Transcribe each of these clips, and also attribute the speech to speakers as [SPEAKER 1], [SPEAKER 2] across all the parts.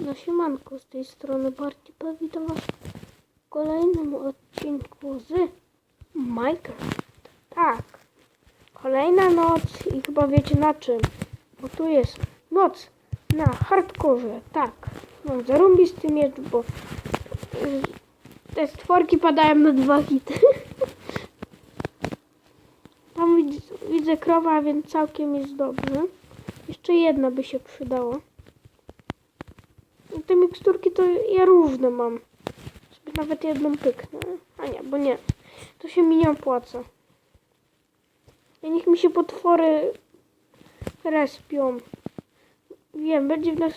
[SPEAKER 1] No siemanko, z tej strony Bartipa, witam was w kolejnym odcinku z Minecraft. Tak, kolejna noc i chyba wiecie na czym, bo tu jest noc na hardkorze, tak. Mam zarąbisty miecz, bo y, te stworki padają na dwa hity. Tam widzę, widzę krowa, więc całkiem jest dobrze. Jeszcze jedna by się przydała. Te miksturki to ja różne mam. Sobie nawet jedną pyknę. A nie, bo nie. To się mi nie opłaca. I niech mi się potwory respią. Wiem, będzie w nas,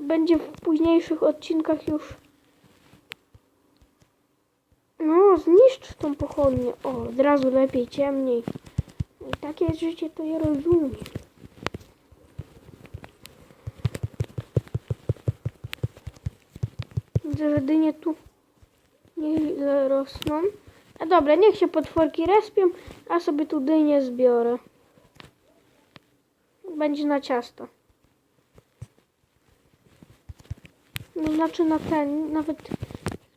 [SPEAKER 1] będzie w późniejszych odcinkach już. No, zniszcz tą pochodnię. O, od razu lepiej, ciemniej. I takie życie, to ja rozumiem. Widzę, że dynie tu nie rosną. A dobra, niech się potworki respią, a sobie tu dynię zbiorę. Będzie na ciasto. No znaczy na ten, nawet jak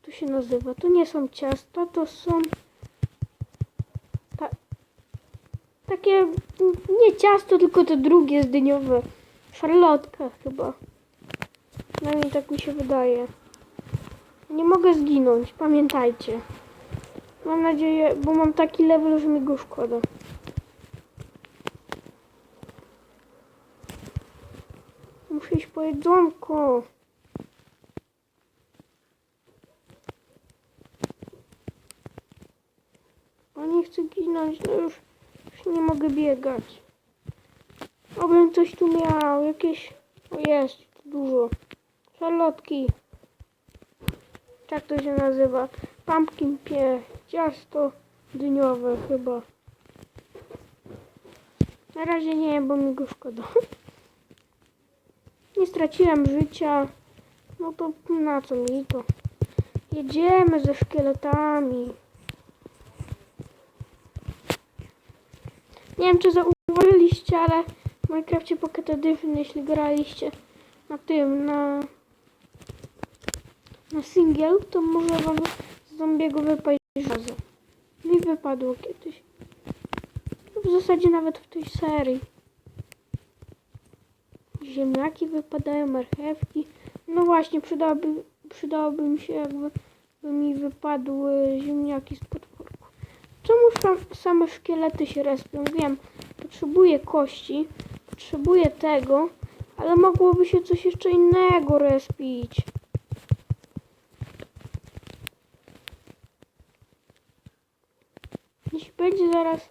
[SPEAKER 1] to się nazywa. To nie są ciasta, to są ta, takie nie ciasto, tylko te drugie zdyniowe. Szarlotka chyba. Przynajmniej tak mi się wydaje. Nie mogę zginąć, pamiętajcie. Mam nadzieję, bo mam taki level, że mi go szkoda. Muszę iść po jedzonko. A nie chcę ginąć, no już, już nie mogę biegać. Obym coś tu miał, jakieś... O jest, dużo. Szarlotki. Jak to się nazywa? Pumpkin pie, ciasto dyniowe chyba. Na razie nie bo mi go szkoda. Nie straciłem życia. No to na co mi to? Jedziemy ze szkieletami. Nie wiem, czy zauważyliście, ale w Minecrafcie Pocket Edition, jeśli graliście na tym, na na singiel, to może wam z zombiego wypaść żazo. Mi wypadło kiedyś. W zasadzie nawet w tej serii. Ziemniaki wypadają, marchewki. No właśnie, przydałoby, przydałoby mi się, jakby by mi wypadły ziemniaki z potworków. Czemu sam, same szkielety się respią? Wiem, potrzebuję kości, potrzebuję tego, ale mogłoby się coś jeszcze innego respić. Jeśli będzie zaraz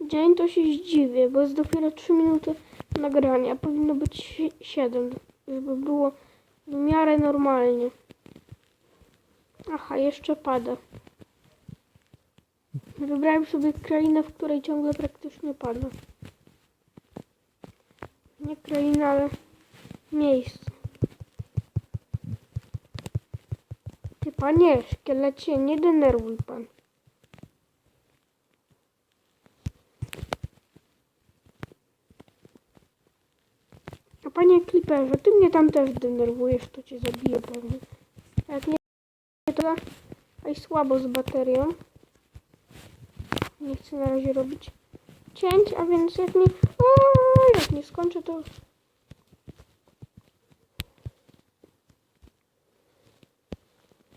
[SPEAKER 1] dzień, to się zdziwię, bo jest dopiero 3 minuty nagrania. Powinno być 7, żeby było w miarę normalnie. Aha, jeszcze pada. Wybrałem sobie krainę, w której ciągle praktycznie pada. Nie krainę, ale miejsce. Ty panie, szkielecie, nie denerwuj pan. A panie Clipperze, ty mnie tam też denerwujesz, to cię zabiję pewnie. Jak nie, to aj słabo z baterią. Nie chcę na razie robić cięć, a więc jak nie, o, jak nie skończę, to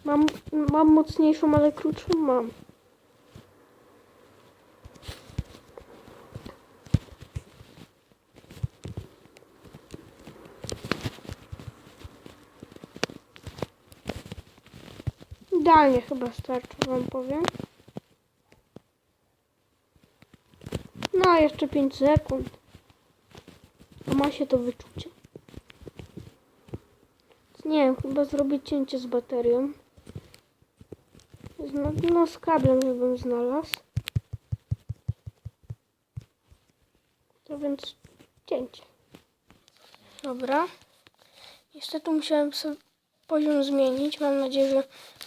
[SPEAKER 1] mam, mam mocniejszą, ale krótszą mam. Idealnie chyba starczy, wam powiem. No, jeszcze 5 sekund. A ma się to wyczucie. Nie wiem, chyba zrobię cięcie z baterią. No, no z kablem, żebym znalazł. To więc cięcie. Dobra. Niestety musiałem sobie poziom zmienić. Mam nadzieję, że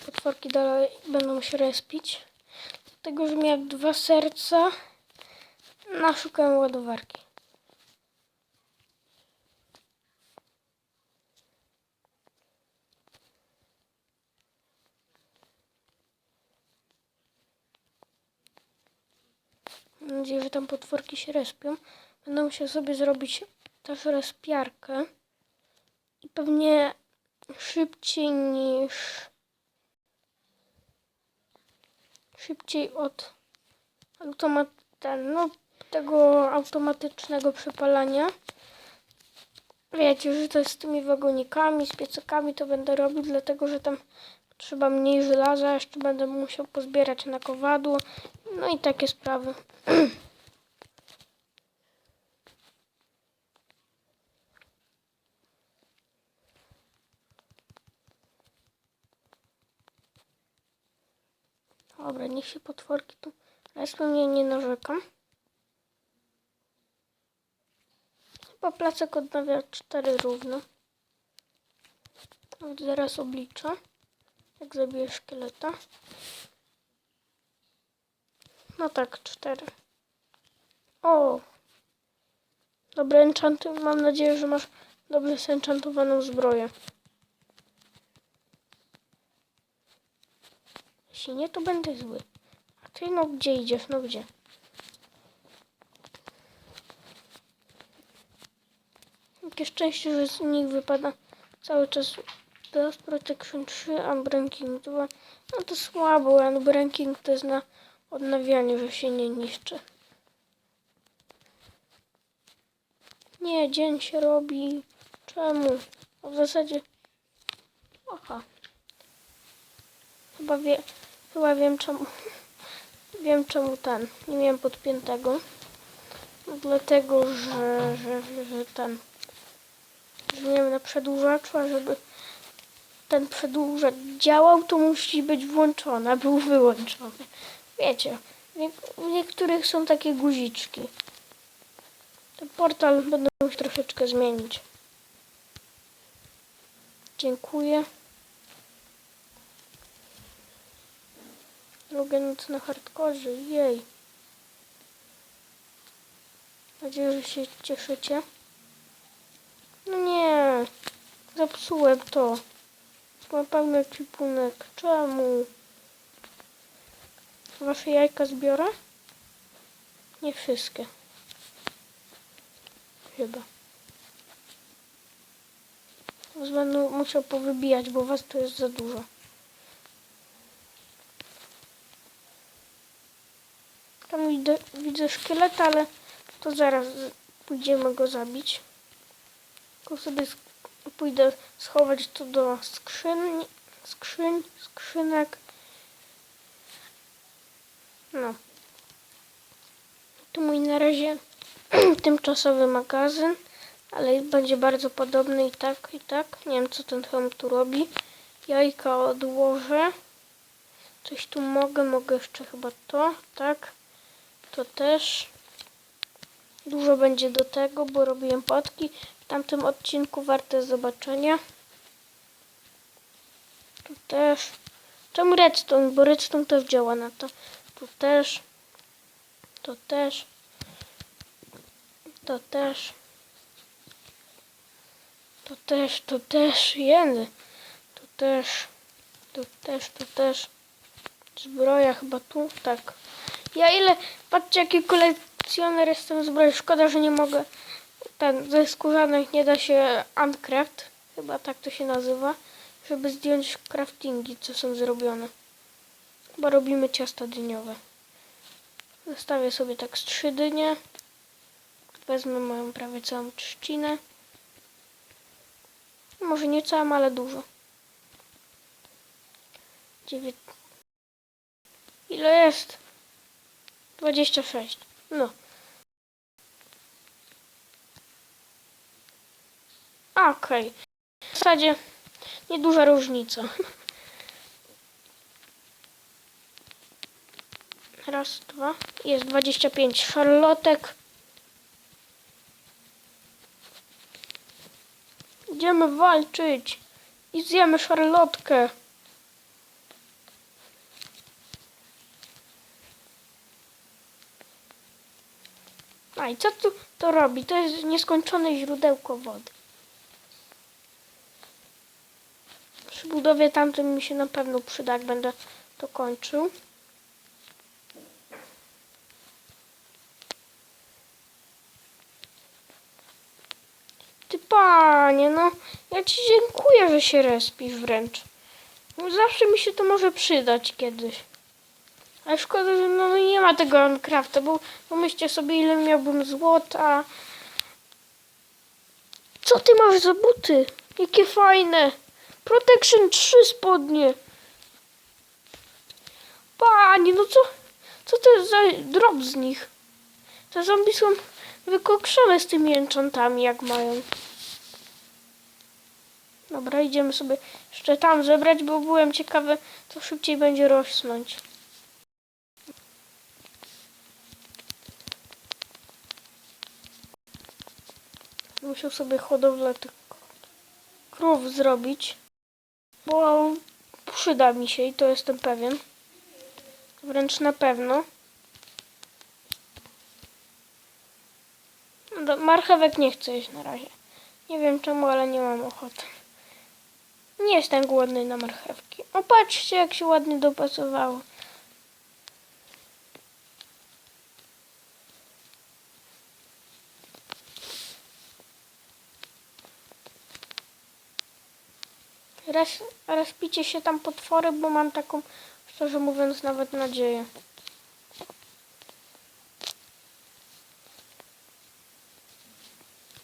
[SPEAKER 1] potworki dalej będą się respić. Dlatego, że miałem dwa serca, no, naszukałem ładowarki. Mam nadzieję, że tam potworki się respią. Będę musiał sobie zrobić też respiarkę. I pewnie szybciej niż Szybciej od automat... No, tego automatycznego przepalania. Wiecie, że to jest z tymi wagonikami, z piecakami to będę robił, dlatego że tam trzeba mniej żelaza, jeszcze będę musiał pozbierać na kowadło. No i takie sprawy. Dobra, niech się potworki tu respią, ja nie narzekam. Chyba placek odnawia 4 równo. Zaraz obliczę. Jak zabiję szkieleta. No tak, 4. O! Dobre enchanty. Mam nadzieję, że masz dobrze zenchantowaną zbroję. Jeśli nie, to będę zły. A ty no gdzie idziesz? No gdzie? Jakie szczęście, że z nich wypada cały czas Dust Protection 3, Unbreaking 2. No to słabo, Unbreaking to jest na odnawianie, że się nie niszczy. Nie, dzień się robi. Czemu? No w zasadzie... Aha. Chyba wie... Chyba wiem czemu... Wiem czemu ten. Nie miałem podpiętego. Dlatego, że, że, że, ten... Że nie wiem, na przedłużaczu, a żeby ten przedłużacz działał, to musi być włączony, a był wyłączony. Wiecie, w niektórych są takie guziczki. Ten portal będę musiał troszeczkę zmienić. Dziękuję. Lubię noc na hardkorze, jej. Mam nadzieję, że się cieszycie. No nie, zepsułem to. Ma pełny ekwipunek. Czemu? Wasze jajka zbiorę? Nie wszystkie. Chyba. Teraz Będę musiał powybijać, bo was tu jest za dużo. Tam widzę, widzę szkielet, ale to zaraz pójdziemy go zabić. Tylko sobie pójdę schować to do skrzyni, skrzyń, skrzynek. No. Tu mój na razie tymczasowy magazyn, ale będzie bardzo podobny i tak, i tak. Nie wiem, co ten hełm tu robi. Jajka odłożę. Coś tu mogę, mogę jeszcze chyba to, tak. To też. Dużo będzie do tego, bo robiłem potki. W tamtym odcinku warte zobaczenia. Tu też. Czemu redstone? Bo redstone też działa na to. Tu też. To też. To też. To też, to też. Jeny. To też. To też, to też. Zbroja chyba tu, tak. Ja ile, patrzcie jaki kolekcjoner jestem zbroi. Szkoda, że nie mogę, ten, ze skórzanych nie da się uncraft, chyba tak to się nazywa, żeby zdjąć craftingi, co są zrobione. Chyba robimy ciasta dyniowe. Zostawię sobie tak z trzy dynie. Wezmę moją prawie całą trzcinę. Może nie całą, ale dużo. Dziewięć... Ile jest? 26. No. Okej. W zasadzie nieduża różnica. Raz, dwa. Jest 25 szarlotek. Idziemy walczyć. I zjemy szarlotkę. A i co tu to robi? To jest nieskończone źródełko wody. Przy budowie tamtym mi się na pewno przyda, jak będę to kończył. Ty panie, no ja ci dziękuję, że się respisz wręcz. No, zawsze mi się to może przydać kiedyś. Ale szkoda, że no, nie ma tego Minecrafta, bo pomyślcie sobie, ile miałbym złota. Co ty masz za buty? Jakie fajne. Protection 3 spodnie. Panie, no co? Co to jest za drop z nich? Te zombie są wykokszone z tymi enchantami, jak mają. Dobra, idziemy sobie jeszcze tam zebrać, bo byłem ciekawy, to szybciej będzie rosnąć. Musiał sobie hodowlę tych krów zrobić, bo przyda mi się i to jestem pewien. Wręcz na pewno. No Marchewek nie chcę jeść na razie. Nie wiem czemu, ale nie mam ochoty. Nie jestem głodny na marchewki. O, patrzcie, jak się ładnie dopasowało. Raz, raz picie się tam potwory, bo mam taką, szczerze mówiąc, nawet nadzieję.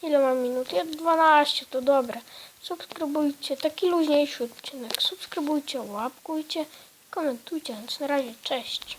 [SPEAKER 1] Ile mam minut? Ja 12, to dobre. Subskrybujcie, taki luźniejszy odcinek. Subskrybujcie, łapkujcie, komentujcie, więc na razie, cześć.